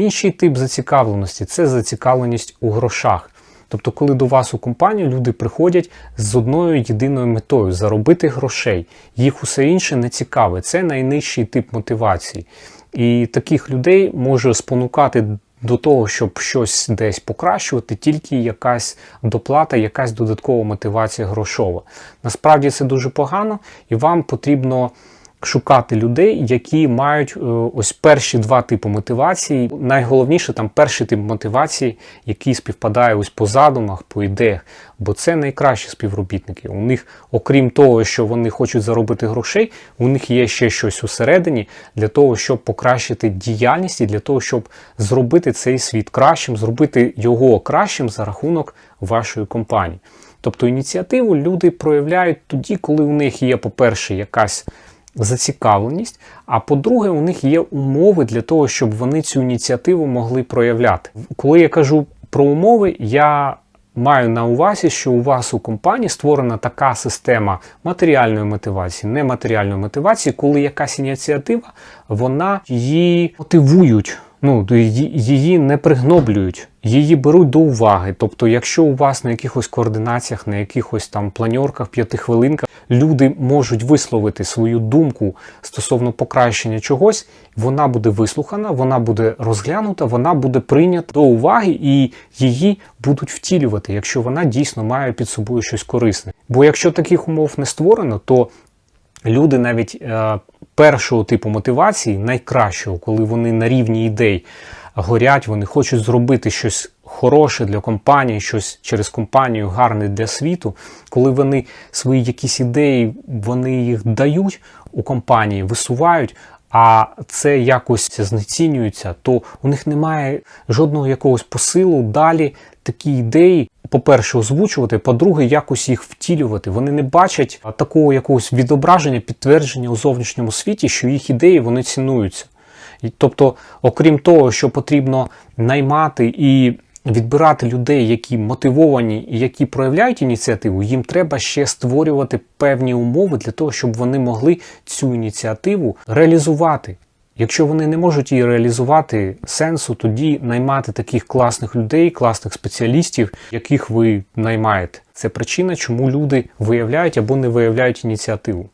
Інший тип зацікавленості це зацікавленість у грошах. Тобто, коли до вас у компанію люди приходять з одною єдиною метою заробити грошей, їх усе інше не цікаве. Це найнижчий тип мотивації. І таких людей може спонукати до того, щоб щось десь покращувати, тільки якась доплата, якась додаткова мотивація грошова. Насправді це дуже погано, і вам потрібно шукати людей, які мають е, ось перші два типи мотивації. Найголовніше там перший тип мотивації, який співпадає ось по задумах, по ідеях. Бо це найкращі співробітники. У них, окрім того, що вони хочуть заробити грошей, у них є ще щось усередині для того, щоб покращити діяльність і для того, щоб зробити цей світ кращим, зробити його кращим за рахунок вашої компанії. Тобто ініціативу люди проявляють тоді, коли у них є, по-перше, якась зацікавленість, а по-друге, у них є умови для того, щоб вони цю ініціативу могли проявляти. Коли я кажу про умови, я маю на увазі, що у вас у компанії створена така система матеріальної мотивації, нематеріальної мотивації, коли якась ініціатива, вона її мотивують. Ну, її не пригноблюють, її беруть до уваги. Тобто, якщо у вас на якихось координаціях, на якихось там планьорках, п'ятихвилинках люди можуть висловити свою думку стосовно покращення чогось, вона буде вислухана, вона буде розглянута, вона буде прийнята до уваги і її будуть втілювати, якщо вона дійсно має під собою щось корисне. Бо якщо таких умов не створено, то люди навіть е, першого типу мотивації, найкращого, коли вони на рівні ідей горять, вони хочуть зробити щось хороше для компанії, щось через компанію гарне для світу, коли вони свої якісь ідеї, вони їх дають у компанії, висувають. А це якось знецінюється, то у них немає жодного якогось посилу далі такі ідеї, по-перше, озвучувати, по-друге, якось їх втілювати. Вони не бачать такого якогось відображення, підтвердження у зовнішньому світі, що їх ідеї вони цінуються. Тобто, окрім того, що потрібно наймати і відбирати людей, які мотивовані і які проявляють ініціативу, їм треба ще створювати певні умови для того, щоб вони могли цю ініціативу реалізувати. Якщо вони не можуть її реалізувати сенсу, тоді наймати таких класних людей, класних спеціалістів, яких ви наймаєте. Це причина, чому люди виявляють або не виявляють ініціативу.